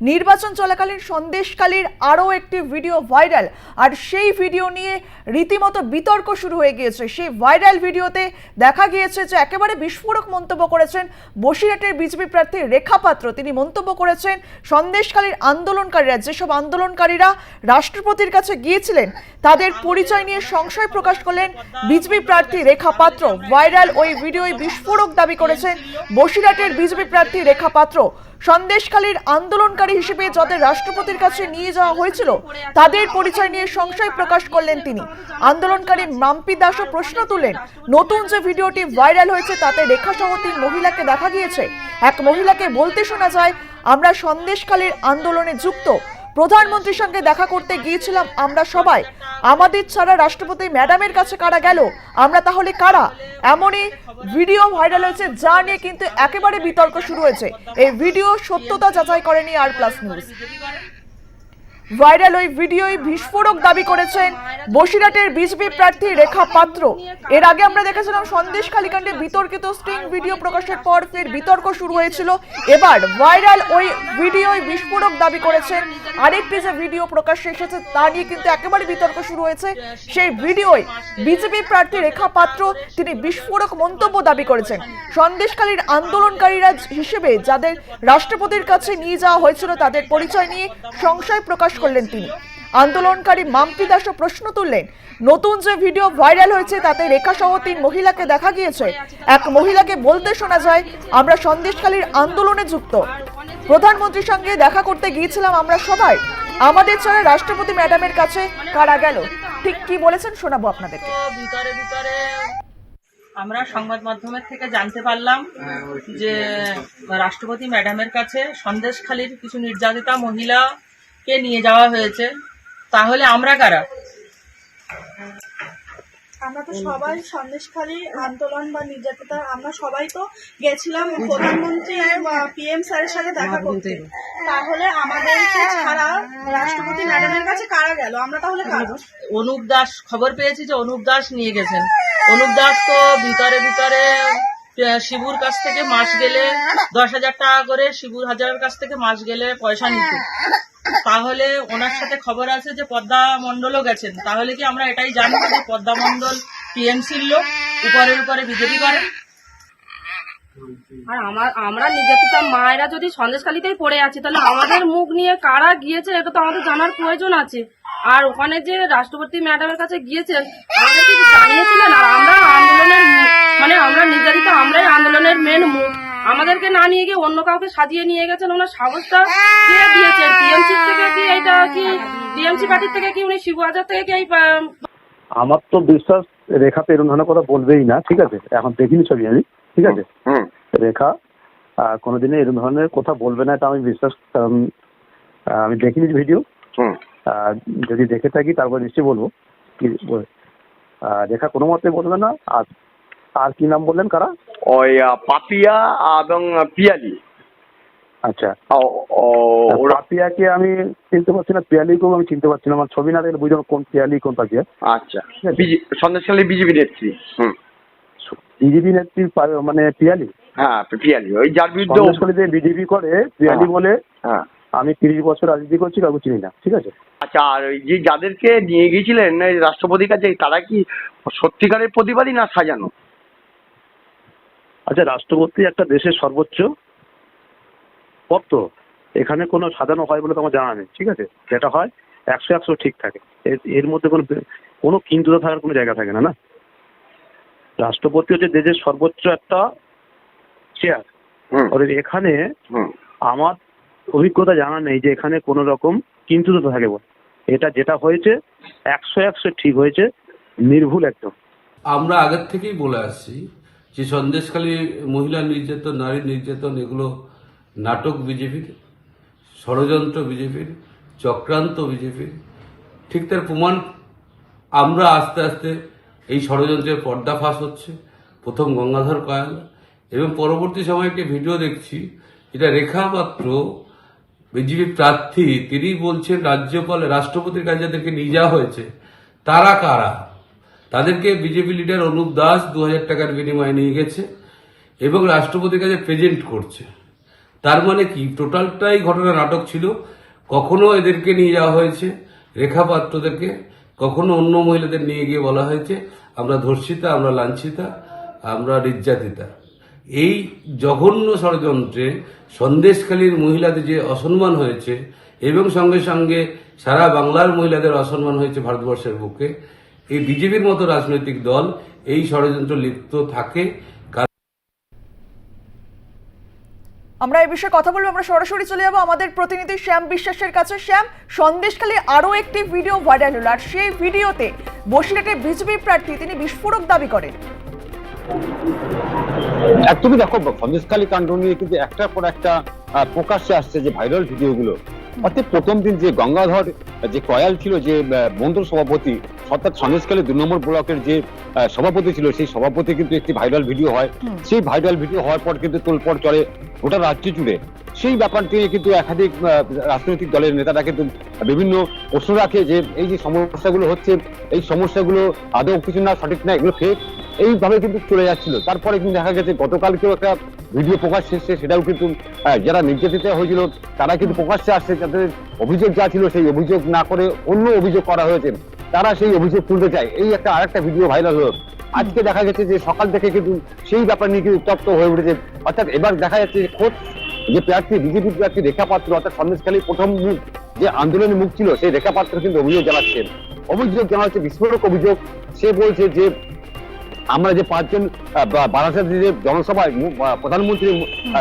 নির্বাচন চলাকালীন সন্দেশকালীর আরও একটি ভিডিও ভাইরাল। আর সেই ভিডিও নিয়ে রীতিমতো বিতর্ক শুরু হয়ে গিয়েছে। সেই ভাইরাল ভিডিওতে দেখা গিয়েছে যে একেবারে বিস্ফোরক মন্তব্য করেছেন বসিরহাটের বিজেপি প্রার্থী রেখা পাত্র। তিনি মন্তব্য করেছেন, সন্দেশকালীর আন্দোলনকারীরা, যেসব আন্দোলনকারীরা রাষ্ট্রপতির কাছে গিয়েছিলেন, তাদের পরিচয় নিয়ে সংশয় প্রকাশ করলেন বিজেপি প্রার্থী রেখা পাত্র। ভাইরাল ওই ভিডিওয় বিস্ফোরক দাবি করেছেন বসিরহাটের বিজেপি প্রার্থী রেখা পাত্র। সন্দেশখালীর আন্দোলনকারী হিসেবে যাদের রাষ্ট্রপতির কাছে নিয়ে যাওয়া হয়েছিল, তাদের পরিচয় নিয়ে সংশয় প্রকাশ করলেন তিনি। আন্দোলনকারী মাম্পি দাসও প্রশ্ন তুলেন নতুন যে ভিডিওটি ভাইরাল হয়েছে, তাতে রেখা সহ তিন মহিলাকে দেখা গিয়েছে। এক মহিলাকে বলতে শোনা যায়, আমরা সন্দেশখালীর আন্দোলনে যুক্ত। প্রধানমন্ত্রীর সঙ্গে দেখা করতে গিয়েছিলাম আমরা সবাই। আমাদের ছাড়া রাষ্ট্রপতি ম্যাডামের কাছে কারা গেল? আমরা তাহলে কারা? এমনই ভিডিও ভাইরাল হয়েছে, যা নিয়ে কিন্তু একেবারে বিতর্ক শুরু হয়েছে। এই ভিডিও সত্যতা যাচাই করেনি আর প্লাস নিউজ। ভাইরাল ওই ভিডিওয় বিস্ফোরক দাবি করেছেন বসিরহাটের বিজেপি প্রার্থী রেখা পাত্র। এর আগে আমরা দেখেছিলাম সন্দেশ কালীকাণ্ডে বিতর্কিত স্ট্রিং ভিডিও প্রকাশের পর ফের বিতর্ক শুরু হয়েছিল। এবার ভাইরাল ওই ভিডিওয় বিস্ফোরক দাবি করেছেন। আরেকটি যে ভিডিও প্রকাশ্যে এসেছে তা নিয়ে কিন্তু একেবারে বিতর্ক শুরু হয়েছে। সেই ভিডিওয় বিজেপি প্রার্থী রেখা পাত্র তিনি বিস্ফোরক মন্তব্য দাবি করেছেন। সন্দেশকালীর আন্দোলনকারীরা হিসেবে যাদের রাষ্ট্রপতির কাছে নিয়ে যাওয়া হয়েছিল তাদের পরিচয় নিয়ে সংশয় প্রকাশ করলেন তিনি। আন্দোলনকারী মাম্পি দাসও প্রশ্ন তুললেন, নতুন যে ভিডিও ভাইরাল হয়েছে তাতে রেখা সহ তিন মহিলাকে দেখা গিয়েছে। এক মহিলাকে বলতে শোনা যায়, আমরা সন্দেশকালীর আন্দোলনে যুক্ত। প্রধানমন্ত্রীর সঙ্গে দেখা করতে গিয়েছিলাম আমরা সবাই। আমাদের ছাড়া রাষ্ট্রপতি ম্যাডামের কাছে কারা গেল? ঠিক কি বলেছেন শোনাবো ভিতরে আমরা সংবাদ মাধ্যমের থেকে জানতে পারলাম যে রাষ্ট্রপতি ম্যাডামের কাছে সন্দেশখালীর কিছু নির্যাতিতা মহিলাকে নিয়ে যাওয়া হয়েছে? তাহলে আমরা কারা? আমরা তো সবাই সন্দেশখালী আন্দোলন বা নির্যাতিতা আমরা সবাই তো গেছিলাম প্রধানমন্ত্রী পিএম স্যারের সাথে দেখা করতে। তাহলে আমাদেরকে ছাড়া রাষ্ট্রপতি ম্যাডামের কাছে কারা গেল? আমরা তাহলে অনুপ দাস খবর পেয়েছি যে অনুপ দাস নিয়ে গেছেন। অনুপ দাস তো ভিতরে ভিতরে শিবুর কাছ থেকে মাস গেলে দশ হাজার টাকা করে শিবুর হাজারের কাছ থেকে মাস গেলে পয়সা নিত। তাহলে ওনার সাথে খবর আছে যে পদ্মা মন্ডলও গেছেন। তাহলে কি আমরা এটাই জানব যে পদ্মা মন্ডল টিএমসির লোক উপরের উপরে বিজেপি করে আর আমার আমরা নির্যাতিতা মায়েরা যদি সন্দেশখালিতেই পড়ে আছি তাহলে আমাদের মুখ নিয়ে কারা গিয়েছে এটা তো আমাদের জানার প্রয়োজন আছে। আর ওখানে যে রাষ্ট্রপতি ম্যাডামের কাছে গিয়েছেন আমাদেরকে জানিয়েছিলেন? আর আমরা আন্দোলনের মানে আমরা নির্যাতিত আমরাই আন্দোলনের আমাদেরকে না নিয়ে গিয়ে অন্য কাউকে সাজিয়ে নিয়ে গেছেন ওনার সাহসটা কে দিয়েছেন? টিএমসি থেকে কি এটা কি? টিএমসি পার্টির থেকে কি উনি শিবু হাজার থেকে কি এই আমার তো বিশ্বাস রেখা তো এরকম ধরনের কথা বলবেই না ঠিক আছে? এখন দেখিনি ছবি আমি ঠিক আছে? রেখা আহ, কোনোদিনই এরকম ধরনের কথা বলবে না এটা আমি বিশ্বাস কারণ আমি দেখিনি ভিডিও যদি দেখে থাকি তারপর নিশ্চয়ই বলব। কি বলে। আহ, রেখা কোনো মতে বলবে না আর আর কি নাম বললেন কারা? ওই পাপিয়া এবং পিয়ালি। আচ্ছা। পাপিয়াকে আমি চিনতে পারছি না পিয়ালিকেও আমি চিনতে পারছি না। আমার ছবি না দেখলে বুঝলাম কোন পিয়ালি কোন পাপিয়া। আচ্ছা। সন্দেশখালী বিজেপি নেত্রী হুম। বিজেপি নেত্রী মানে পিয়ালি? হ্যাঁ পিয়ালি ওই যার বিরুদ্ধে বিজেপি করে পিয়ালি হ্যাঁ। বলে হ্যাঁ। আমি তিরিশ বছর রাজনীতি করছি কাউকে চিনি না ঠিক আছে? আচ্ছা আর ওই যে যাদেরকে নিয়ে গিয়েছিলেন এই রাষ্ট্রপতির কাছে তারা কি সত্যিকারের প্রতিবাদী না সাজানো? আচ্ছা রাষ্ট্রপতি একটা দেশের সর্বোচ্চ পদ তো এখানে কোনো সাজানো হয় বলে তো আমার জানা নেই ঠিক আছে? যেটা হয় একশো একশো ঠিক থাকে। এর- এর মধ্যে কোনো কোনো কিন্তু থাকার কোনো জায়গা থাকে না না? রাষ্ট্রপতি হচ্ছে দেশের সর্বোচ্চ একটা চেয়ার আর এখানে আমার অভিজ্ঞতা জানা নেই যে এখানে কোনো রকম কিন্তুতা থাকে বলে। এটা যেটা হয়েছে একশো একশো ঠিক হয়েছে নির্ভুল একদম। আমরা আগের থেকেই বলে আসছি যে সন্দেশখালী মহিলা নির্যাতন, নারী নির্যাতন, এগুলো নাটক বিজেপির, ষড়যন্ত্র বিজেপির, চক্রান্ত বিজেপির। ঠিক তার প্রমাণ আমরা আস্তে আস্তে এই ষড়যন্ত্রের পর্দাফাশ হচ্ছে, প্রথম গঙ্গাধর কয়াল। এবং পরবর্তী সময়ে একটি ভিডিও দেখছি, যেটা রেখা পাত্র বিজেপি প্রার্থী, তিনি বলছেন, রাজ্যপাল, রাষ্ট্রপতির কাছে যাদেরকে নিয়ে যাওয়া হয়েছে। তারা কারা? তাদেরকে বিজেপি লিডার অনুপ দাস দু হাজার টাকার বিনিময়ে নিয়ে গেছে এবং রাষ্ট্রপতির কাছে প্রেজেন্ট করছে। তার মানে কি? টোটালটাই ঘটনা নাটক ছিল। কখনো এদেরকে নিয়ে যাওয়া হয়েছে, রেখা পাত্রদেরকে। কখনো অন্য মহিলাদের নিয়ে গিয়ে বলা হয়েছে, আমরা ধর্ষিতা, আমরা লাঞ্ছিতা, আমরা নির্যাতিতা। এই জঘন্য ষড়যন্ত্রে সন্দেশখালীর মহিলাদের যে অসম্মান হয়েছে এবং সঙ্গে সঙ্গে সারা বাংলার মহিলাদের অসম্মান হয়েছে ভারতবর্ষের বুকে এই বিজেপির মতো রাজনৈতিক দল এই ষড়যন্ত্র লিপ্ত থাকে। আমরা এই বিষয়ে কথা বলব আমরা সরাসরি চলে যাব আমাদের প্রতিনিধি শ্যাম বিশ্বাসের কাছে। শ্যাম সন্দেশখালী আরও একটি ভিডিও ভাইরাল হলো আর সেই ভিডিওতে বসিরহাটের বিজেপি প্রার্থী তিনি বিস্ফোরক দাবি করেন। একদমই দেখো সন্দেশখালী কাণ্ড নিয়ে কিন্তু একটার পর একটা প্রকাশ্যে আসছে যে ভাইরাল ভিডিওগুলো। অর্থাৎ প্রথম দিন যে গঙ্গাধর যে কয়াল ছিল যে মন্ডল সভাপতি অর্থাৎ সন্দেশখালী দুই নম্বর ব্লকের যে সভাপতি ছিল সেই সভাপতি কিন্তু একটি ভাইরাল ভিডিও হয়। সেই ভাইরাল ভিডিও হওয়ার পর কিন্তু তোলপড় চলে গোটা রাজ্য জুড়ে। সেই ব্যাপারটি নিয়ে কিন্তু একাধিক রাজনৈতিক দলের নেতারা কিন্তু বিভিন্ন প্রশ্ন রাখে যে এই যে সমস্যাগুলো হচ্ছে এই সমস্যাগুলো আদৌ কিছু না সঠিক না এগুলো ফেক এইভাবে কিন্তু চলে যাচ্ছিল। তারপরে কিন্তু দেখা গেছে, গতকালকেও একটা ভিডিও প্রকাশ এসেছে, সেটাও কিন্তু যারা নির্যাতিত হয়েছিল, তারা কিন্তু প্রকাশ্যে আসছে তাদের অভিযোগ যা ছিল সেই অভিযোগ না করে অন্য অভিযোগ করা হয়েছে, তারা সেই অভিযোগ তুলতে চায়। এই একটা, আরেকটা ভিডিও ভাইরাল হলো। আজকে দেখা গেছে যে সকাল থেকে কিন্তু সেই ব্যাপার নিয়ে কিন্তু উত্তপ্ত হয়ে উঠেছে। অর্থাৎ এবার দেখা যাচ্ছে যে খোদ যে প্রার্থী, বিজেপি প্রার্থী রেখা পাত্র, অর্থাৎ সন্দেশখালী প্রথম মুখ, যে আন্দোলনের মুখ ছিল, সেই রেখা পাত্র কিন্তু অভিযোগ জানাচ্ছেন অভিযোগ জানাচ্ছে, বিস্ফোরক অভিযোগ। সে বলছে যে আমরা যে পাঁচজন বারাসাতে যে জনসভায় প্রধানমন্ত্রী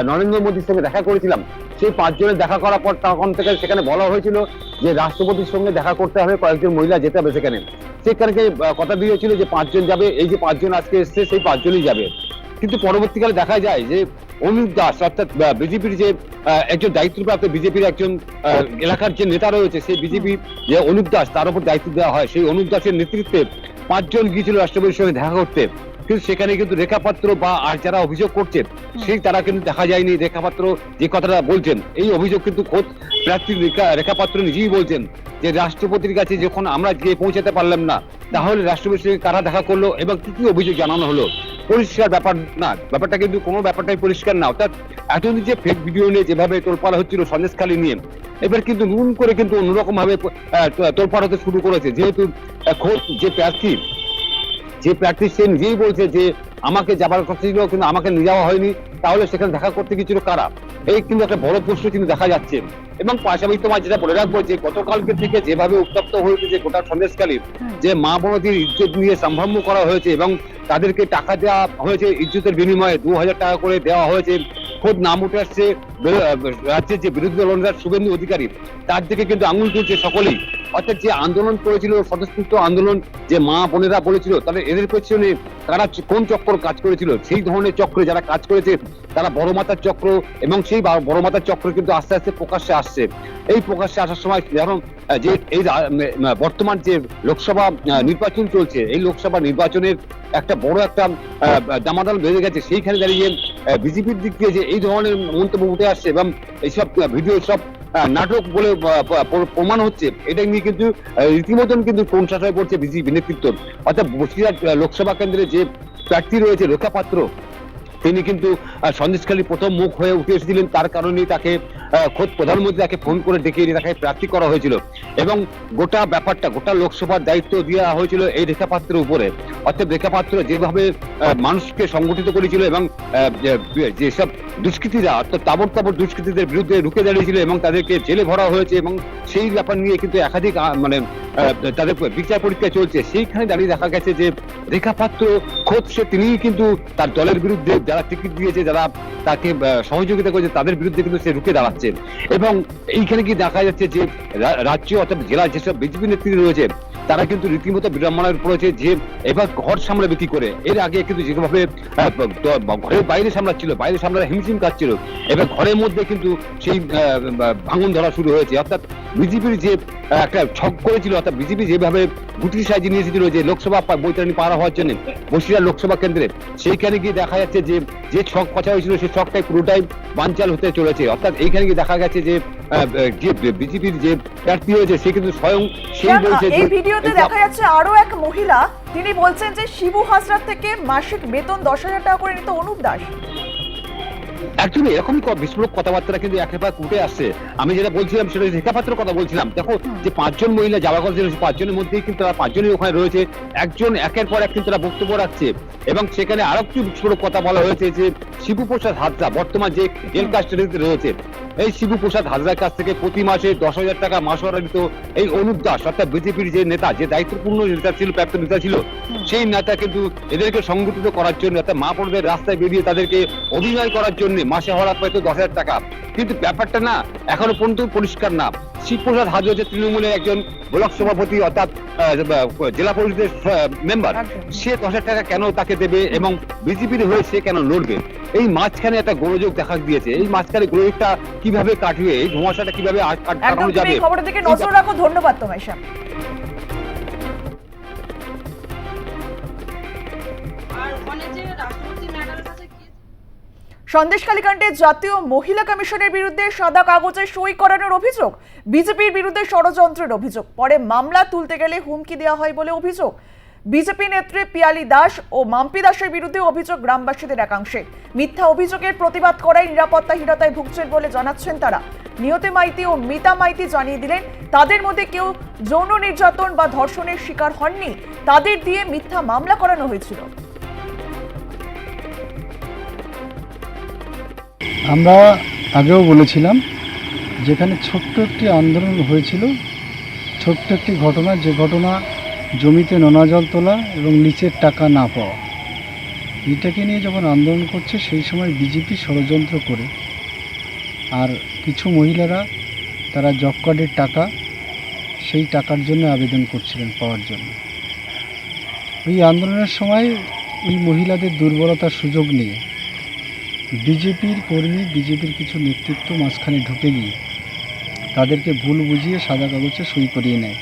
নরেন্দ্র মোদীর সঙ্গে দেখা করেছিলাম সেই পাঁচজনের দেখা করার পর তখন থেকে সেখানে বলা হয়েছিল যে রাষ্ট্রপতির সঙ্গে দেখা করতে হবে কয়েকজন মহিলা যেতে হবে সেখানে। সেখানে কথা দিয়েছিল যে পাঁচজন যাবে এই যে পাঁচজন আজকে এসছে সেই পাঁচজনই যাবে। কিন্তু পরবর্তীকালে দেখা যায় যে অনুপ দাস অর্থাৎ বিজেপির যে একজন দায়িত্বপ্রাপ্ত বিজেপির একজন আহ, এলাকার যে নেতা রয়েছে সেই বিজেপি যে অনুপ দাস তার উপর দায়িত্ব দেওয়া হয়। সেই অনুপ দাসের নেতৃত্বে পাঁচজন গিয়েছিল রাষ্ট্রপতির সঙ্গে দেখা করতে। কিন্তু সেখানে কিন্তু রেখাপাত্র বা আর যারা অভিযোগ করছে সেই তারা কিন্তু দেখা যায়নি। রেখাপাত্র যে কথাটা বলছেন এই অভিযোগ কিন্তু খোদ প্রার্থী রেখা রেখাপাত্র নিজেই বলছেন যে রাষ্ট্রপতির কাছে যখন আমরা গিয়ে পৌঁছাতে পারলাম না তাহলে রাষ্ট্রপতির সঙ্গে কারা দেখা করল এবং কি কি অভিযোগ জানানো হলো পরিষ্কার ব্যাপার না। ব্যাপারটা কিন্তু কোনো ব্যাপারটাই পরিষ্কার না। অর্থাৎ এতদিন যে ফেক ভিডিও নিয়ে যেভাবে তোলপাড়া হচ্ছিল সন্দেশখালী নিয়ে এবার কিন্তু নুন করে কিন্তু অন্যরকম ভাবে তোলপাড় হতে শুরু করেছে। যেহেতু খোদ যে প্রার্থী যে প্র্যাকটিস সে নিজেই বলছে যে আমাকে যাবার কথা ছিল কিন্তু আমাকে নিয়ে যাওয়া হয়নি। তাহলে সেখানে দেখা করতে গিয়েছিল কারা? এই কিন্তু একটা বড় প্রশ্ন কিন্তু দেখা যাচ্ছে। এবং পাশাপাশি তোমার যেটা বলে রাখব যে গতকালকে থেকে যেভাবে উত্তপ্ত হয়েছে যে গোটা সন্দেশকালী যে মা বোনদের ইজ্জত নিয়ে সম্ভ্রাম্য করা হয়েছে এবং তাদেরকে টাকা দেওয়া হয়েছে, ইজ্জতের বিনিময়ে দু হাজার টাকা করে দেওয়া হয়েছে। খোদ নাম উঠে আসছে রাজ্যের যে বিরোধী দল শুভেন্দু অধিকারী, তার দিকে কিন্তু আঙুল তুলছে সকলেই। অর্থাৎ যে আন্দোলন করেছিল, স্বতঃস্ফূর্ত আন্দোলন, যে মা বোনেরা বলেছিল, তাহলে এদের পেছনে তারা কোন চক্র কাজ করেছিল? সেই ধরনের চক্রে যারা কাজ করেছে, তারা বড় মাতার চক্র এবং সেই বড় মাতার চক্র কিন্তু আস্তে আস্তে প্রকাশ্যে আসছে। এই প্রকাশ্যে আসার সময় যেমন যে এই বর্তমান যে লোকসভা নির্বাচন চলছে, এই লোকসভা নির্বাচনের একটা বড় একটা দামাদাল বেড়ে গেছে। সেইখানে দাঁড়িয়ে বিজেপির দিক দিয়ে যে এই ধরনের মন্তব্য উঠে আসছে এবং এইসব ভিডিও সব নাটক বলে প্রমাণ হচ্ছে। এটা নিয়ে কিন্তু রীতিমতন কিন্তু কোন হয়ে পড়ছে বিজেপি নেতৃত্ব। অর্থাৎ বসিরহাট লোকসভা কেন্দ্রে যে প্রার্থী রয়েছে রেখা পাত্র তিনি কিন্তু সন্দেশখালী প্রথম মুখ হয়ে উঠে এসেছিলেন। তার কারণেই তাকে খোদ প্রধানমন্ত্রী তাকে ফোন করে ডেকে এনে তাকে প্রার্থী করা হয়েছিল। এবং গোটা ব্যাপারটা, গোটা লোকসভার দায়িত্ব দেওয়া হয়েছিল এই রেখা পাত্রের উপরে। অর্থাৎ রেখা পাত্র যেভাবে মানুষকে সংগঠিত করেছিল এবং যেসব দুষ্কৃতীরা, অর্থাৎ তাবর তাবর দুষ্কৃতীদের বিরুদ্ধে রুখে দাঁড়িয়েছিল এবং তাদেরকে জেলে ভরা হয়েছে এবং সেই ব্যাপার নিয়ে কিন্তু একাধিক মানে তাদের বিচার পরীক্ষা চলছে। সেইখানে দাঁড়িয়ে দেখা গেছে যে রেখা পাত্র খোদ সে তিনি কিন্তু তার দলের বিরুদ্ধে যারা টিকিট দিয়েছে, যারা তাকে সহযোগিতা করেছে, তাদের বিরুদ্ধে কিন্তু সে রুখে দাঁড়াচ্ছে এবং এইখানে কি দেখা যাচ্ছে যে রাজ্য অর্থাৎ জেলা যেসব বিজেপি নেতৃত্ব রয়েছে তারা কিন্তু রীতিমতো বিড়ম্বনায় পড়েছে যে এবার ঘর সামলাবে কি করে। এর আগে কিন্তু যেভাবে ঘরের বাইরে সামলাচ্ছিল বাইরে সামলানো হিমশিম কাটছিল এবার ঘরের মধ্যে কিন্তু সেই ভাঙন ধরা শুরু হয়েছে। অর্থাৎ বিজেপির যে একটা ছক করেছিল অর্থাৎ বিজেপি যেভাবে গুটি সাজিয়ে নিয়ে এসেছিল যে লোকসভা বৈতরণী পার হওয়ার জন্য বসিরহাট লোকসভা কেন্দ্রে সেইখানে গিয়ে দেখা যাচ্ছে যে যে ছক কচা হয়েছিল সেই ছকটাই পুরোটাই বানচাল হতে চলেছে। অর্থাৎ এইখানে গিয়ে দেখা গেছে যে বিজেপির যে প্রার্থী হয়েছে সে কিন্তু স্বয়ং সেই বলছে যে ভিডিওতে দেখা যাচ্ছে আরও এক মহিলা। তিনি বলছেন যে শিবু হাজরা থেকে মাসিক বেতন দশ হাজার টাকা করে নিত অনুপ দাস। অ্যাকচুয়ালি এরকম বিস্ফোরক কথাবার্তা কিন্তু একেবারে উঠে আসছে। আমি যেটা বলছিলাম সেটা রেখাপাত্রের কথা বলছিলাম। দেখো যে পাঁচজন মহিলা যাওয়া ছিল, সেই পাঁচজনের মধ্যেই কিন্তু তারা পাঁচজনই ওখানে রয়েছে। একজন একের পর এক কিন্তু তারা বক্তব্য রাখছে। এবং সেখানে আরও একটি বিস্ফোরক কথা বলা হয়েছে যে শিবু প্রসাদ হাজরা বর্তমান যে জেল কাস্টাডিতে রয়েছে। এই শিবু প্রসাদ হাজরার কাছ থেকে প্রতি মাসে দশ হাজার টাকা মাসোয়ারা দিত এই অনুপ দাস অর্থাৎ বিজেপির যে নেতা যে দায়িত্বপূর্ণ নেতা ছিল প্রাপ্ত নেতা ছিল সেই নেতা কিন্তু এদেরকে সংগঠিত করার জন্য অর্থাৎ মা বোনদের রাস্তায় বেরিয়ে তাদেরকে অভিনয় করার জন্য মাসে হওয়ার পাইতো দশ হাজার টাকা। কিন্তু ব্যাপারটা না এখনও পর্যন্ত পরিষ্কার না। শিবপ্রসাদ হাজরা হচ্ছে তৃণমূলের একজন ব্লক সভাপতি অর্থাৎ জেলা পরিষদের মেম্বার। সে দশ হাজার টাকা কেন তাকে দেবে এবং বিজেপির হয়ে সে কেন লড়বে? এই মাঝখানে একটা গোলযোগ দেখা দিয়েছে। এই মাঝখানে গোলযোগটা কীভাবে কাটবে এই ধোঁয়াশাটা কীভাবে একদম কাটানো যাবে? এই খবরের দিকে নজর রাখো ধন্যবাদ তোমায় শ্যাম। আর ওখানে যে রাষ্ট্রপতি ম্যাডামের কাছে গিয়ে সন্দেশখালী কাণ্ডে জাতীয় মহিলা কমিশনের বিরুদ্ধে সাদা কাগজে সই করানোর অভিযোগ। বিজেপির বিরুদ্ধে ষড়যন্ত্রের অভিযোগ। পরে মামলা তুলতে গেলে হুমকি দেওয়া হয় বলে অভিযোগ। বিজেপি নেত্রী পিয়ালি দাস ও মাম্পি দাসের বিরুদ্ধে অভিযোগ গ্রামবাসীদের একাংশে। মিথ্যা অভিযোগের প্রতিবাদ করায় নিরাপত্তাহীনতায় ভুগছেন বলে জানাচ্ছেন তারা। নিয়তি মাইতি ও মিতা মাইতি জানিয়ে দিলেন, তাদের মধ্যে কেউ যৌন নির্যাতন বা ধর্ষণের শিকার হননি, তাদের দিয়ে মিথ্যা মামলা করানো হয়েছিল। আমরা আগেও বলেছিলাম, যেখানে ছোট্ট একটি আন্দোলন হয়েছিল, ছোট্ট একটি ঘটনা, যে ঘটনা জমিতে নোনা জল তোলা এবং নিচের টাকা না পাওয়া। এটাকে নিয়ে যখন আন্দোলন করছে, সেই সময় বিজেপি ষড়যন্ত্র করে। আর কিছু মহিলারা, তারা জব কার্ডের টাকা, সেই টাকার জন্য আবেদন করছিলেন পাওয়ার জন্য। ওই আন্দোলনের সময় ওই মহিলাদের দুর্বলতার সুযোগ নিয়ে বিজেপির কর্মী, বিজেপির কিছু নেতৃত্ব মাঝখানে ঢুকে গিয়ে তাদেরকে ভুল বুঝিয়ে সাদা কাগজে সই করিয়ে নেয়।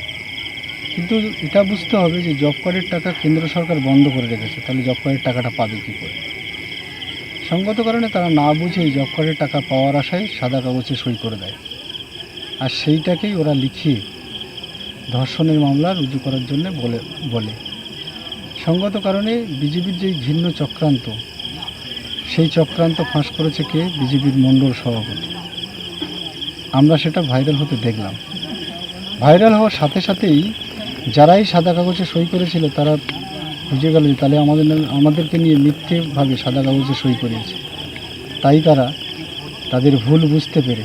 কিন্তু এটা বুঝতে হবে যে জব কার্ডের টাকা কেন্দ্র সরকার বন্ধ করে রেখেছে, তাহলে জব কার্ডের টাকাটা পাবে কী করে? সঙ্গত কারণে তারা না বুঝেই জব কার্ডের টাকা পাওয়ার আশায় সাদা কাগজে সই করে দেয়। আর সেইটাকেই ওরা লিখিয়ে ধর্ষণের মামলা রুজু করার জন্য বলে বলে। সঙ্গত কারণে বিজেপির যেই ঘৃণ্য চক্রান্ত, সেই চক্রান্ত ফাঁস করেছে কে? বিজেপির মণ্ডল সভাপতি। আমরা সেটা ভাইরাল হতে দেখলাম। ভাইরাল হওয়ার সাথে সাথেই যারাই সাদা কাগজে সই করেছিল তারা বুঝে গেল যে তাহলে আমাদের আমাদেরকে নিয়ে মিথ্যেভাবে সাদা কাগজে সই করিয়েছে তাই তারা তাদের ভুল বুঝতে পেরে।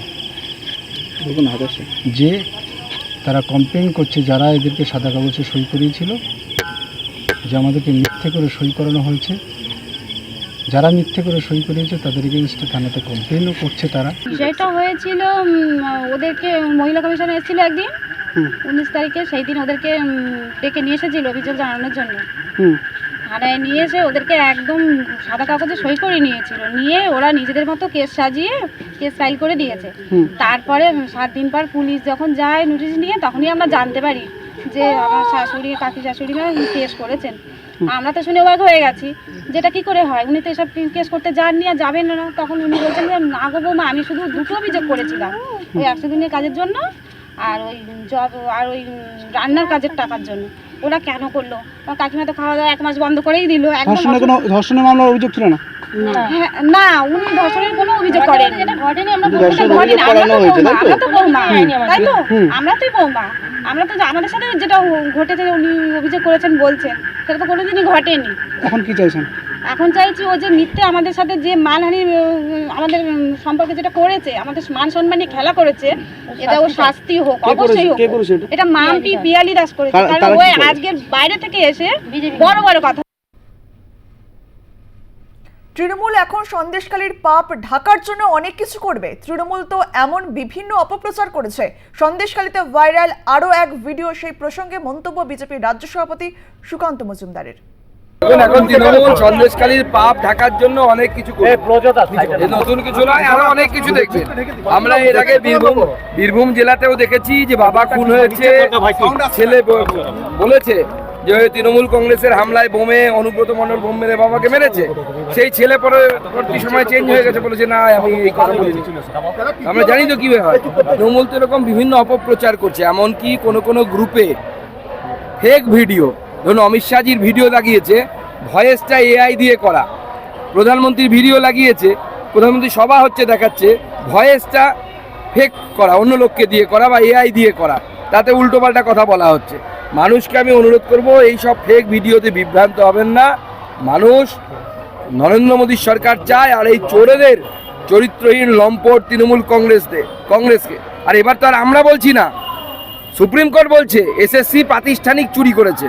যে তারা কমপ্লেন করছে যারা এদেরকে সাদা কাগজে সই করিয়েছিল যে আমাদেরকে মিথ্যে করে সই করানো হয়েছে। যারা মিথ্যে করে সই করিয়েছে তাদের এগেনস্টে থানাতে কমপ্লেনও করছে তারা। বিষয়টা হয়েছিল ওদেরকে মহিলা কমিশন এসেছিল একদিন। উনিশ তারিখে সেই দিন ওদেরকে ডেকে নিয়ে এসেছিল অভিযোগ জানানোর জন্য। থানায় নিয়ে এসে ওদেরকে একদম সাদা কাগজে সই করে নিয়েছিল। নিয়ে ওরা নিজেদের মতো কেস সাজিয়ে কেস ফাইল করে দিয়েছে। তারপরে সাত দিন পর পুলিশ যখন যায় নোটিশ নিয়ে তখনই আমরা জানতে পারি যে আমার শাশুড়ি কাকি শাশুড়িরা কেস করেছেন। আমরা তো শুনে অবাক হয়ে গেছি যেটা কি করে হয়? উনি তো এসব কেস করতে যাননি আর যাবেন না। তখন উনি বলছেন যে না গো বৌমা আমি শুধু দুটো অভিযোগ করেছিলাম। ওই একশো দিনের কাজের জন্য আর ওই জব আর ওই রান্নার কাজের টাকার জন্য। ওরা কেন করল? আমার কাকিমা তো খাওয়া দাওয়া এক মাস বন্ধ করেই দিল। ধর্ষণের মামলার অভিযোগ ছিল না? হ্যাঁ, না উনি ধর্ষণের কোনো অভিযোগ করেন? আমরা তো বৌমা তাই তো? আমরা তো বৌমা। আমরা তো আমাদের সাথে যেটা ঘটেছে উনি অভিযোগ করেছেন বলছেন সেটা তো কোনোদিনই ঘটেনি। এখন কি চাইছেন? এখন চাইছি ও যে মিথ্যে আমাদের সাথে যে মানহানি আমাদের সম্পর্কে যেটা করেছে আমাদের মান সম্মান নিয়ে খেলা করেছে এটা ও শাস্তি হোক অবশ্যই হোক। এটা? এটা মাম্পি পিয়ালি দাস করেছে। কারণ ও আজকের বাইরে থেকে এসে বড় বড় কথা। তৃণমূল এখন সন্দেশকালীর পাপ ঢাকার জন্য অনেক কিছু করবে। তৃণমূল তো এমন বিভিন্ন অপপ্রচার করেছে। সন্দেশকালীতে ভাইরাল আরও এক ভিডিও সেই প্রসঙ্গে মন্তব্য বিজেপির রাজ্য সভাপতি সুকান্ত মজুমদারের। এখন এখন তৃণমূল সন্দেশকালীর পাপ ঢাকার জন্য অনেক কিছু নতুন কিছু নয় আরও অনেক কিছু দেখবে। আমরা এর আগে বীরভূম বীরভূম জেলাতেও দেখেছি যে বাবা খুন হয়েছে ছেলে বলেছে যে তৃণমূল কংগ্রেসের হামলায় বোমে অনুব্রত মন্ডল বোম মেরে বাবাকে মেরেছে। সেই ছেলে পরে পরবর্তী সময় চেঞ্জ হয়ে গেছে বলেছে না আমি এই কথা বলিনি। আমরা জানি তো কীভাবে হয় তৃণমূল তো এরকম বিভিন্ন অপপ্রচার করছে এমনকি কোনো কোনো গ্রুপে ফেক ভিডিও ধরুন অমিত শাহজির ভিডিও লাগিয়েছে, ভয়েসটা এআই দিয়ে করা। প্রধানমন্ত্রীর ভিডিও লাগিয়েছে, প্রধানমন্ত্রী সভা হচ্ছে দেখাচ্ছে, ভয়েসটা ফেক করা, অন্য লোককে দিয়ে করা বা এআই দিয়ে করা। তাতে উল্টোপাল্টা কথা বলা হচ্ছে। মানুষকে আমি অনুরোধ করব, এই সব ফেক ভিডিওতে বিভ্রান্ত হবেন না। মানুষ, নরেন্দ্র মোদীর সরকার চায় আর এই চোরেদের চরিত্রহীন লম্পট তৃণমূল কংগ্রেসদের, কংগ্রেসকে। আর এবার তো আর আমরা বলছি না। সুপ্রিম কোর্ট বলছে এসএসসি প্রাতিষ্ঠানিক চুরি করেছে।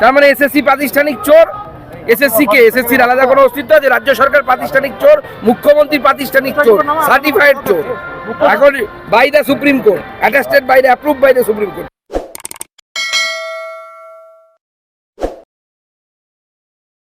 তার মানে এসএসসি প্রাতিষ্ঠানিক চোর এসএসসি কে? এসএসসির আলাদা কোনো অস্তিত্ব আছে? রাজ্য সরকার প্রাতিষ্ঠানিক চোর মুখ্যমন্ত্রী প্রাতিষ্ঠানিক চোর সার্টিফাইড চোর। এখন by the Supreme Court attested by the approve by the Supreme Court